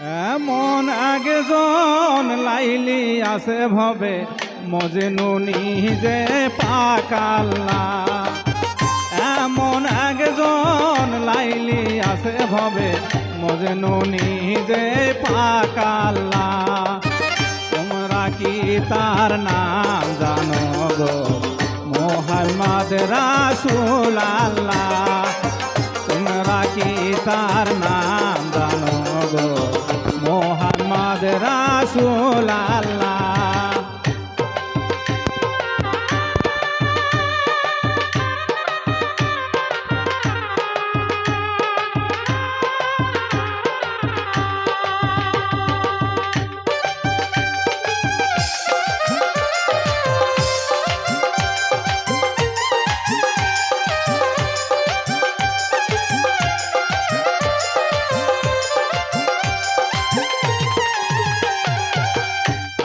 এমন একজন লাইলি আছে ভবে, মজনু নিজে পাকাল্লা এমন একজন লাইলি আছে ভবে, মজনু নিজে পাকাল্লা তোমরা কি তার নাম জানো গো? মোহাম্মদ রাসুল আল্লাহ। তোমরা কি তার নাম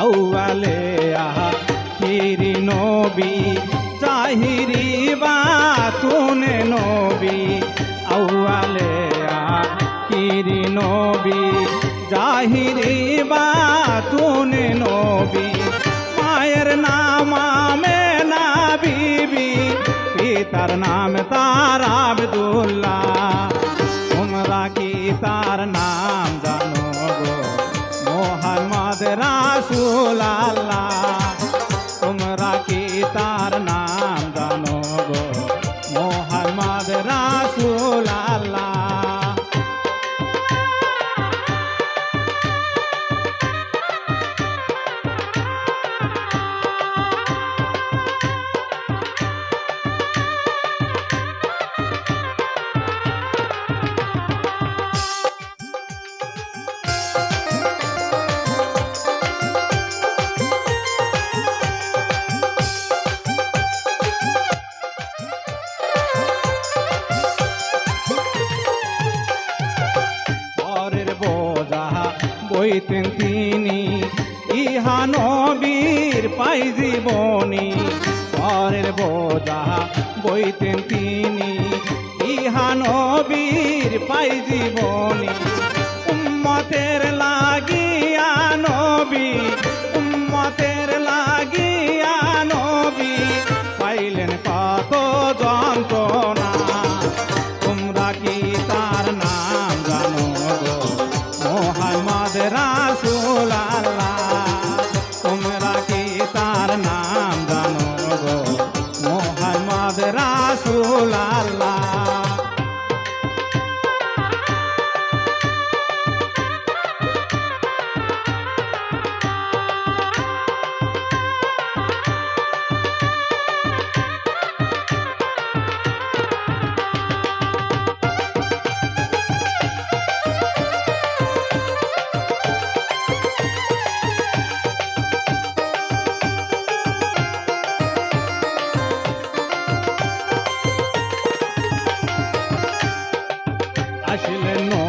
আউয়ালে আহা হিরি নবী জাহিরি বাতুনে নবী। আউয়ালে আহা হিরি নবী জাহিরি বাতুনে নবী। মায়ের নাম আমেনা বিবি, পিতার নাম তার আবদুল্লাহ। বোঝা বইতেন তিনি, ইহা নবীর পাই জীবনী। পরের বোঝা বইতেন তিনি, ইহা নবীর পাই জীবনী। উম্মতের লাগিয়া নবী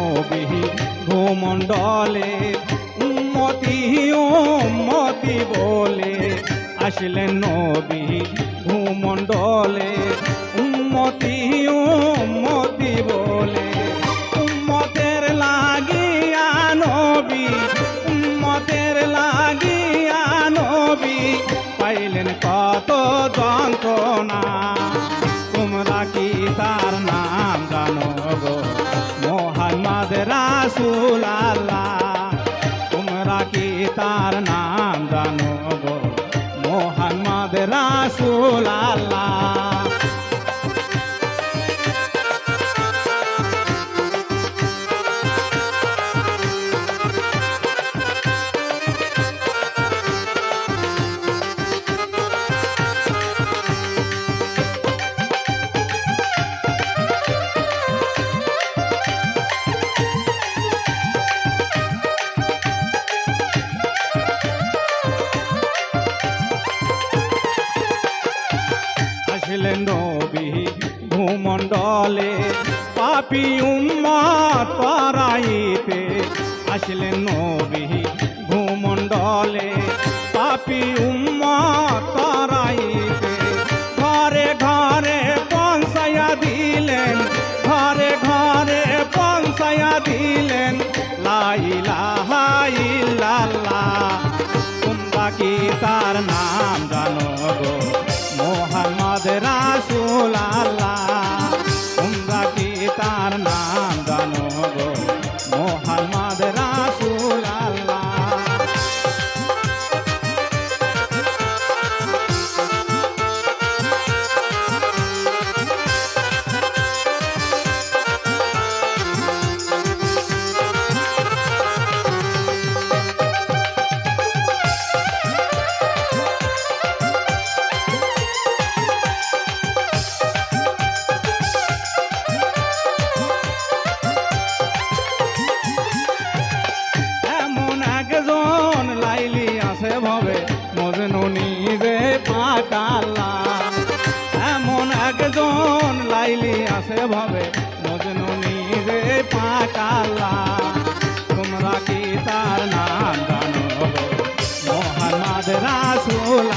নবী ভূমণ্ডলে উন্মতি উন্মতি বলে আসলেন নবী ভূমণ্ডলে উন্মতি উম্মতি রাসুল তোমরা কি তার নাম জানো গো? মোহাম্মদ রাসুল পাপি উম্মত পরাইতে আসলেন নবী ভূমণ্ডলে। পাপি উম্মত ভাবে মজনু রে পাটালা। তোমরা কি তার নাম জানো? মোহাম্মদ রাসুল